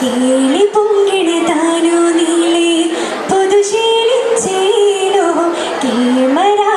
കേളി പൊങ്കിണ താനോ നീളെ പുതുശീലിച്ചേലോ കേമരാ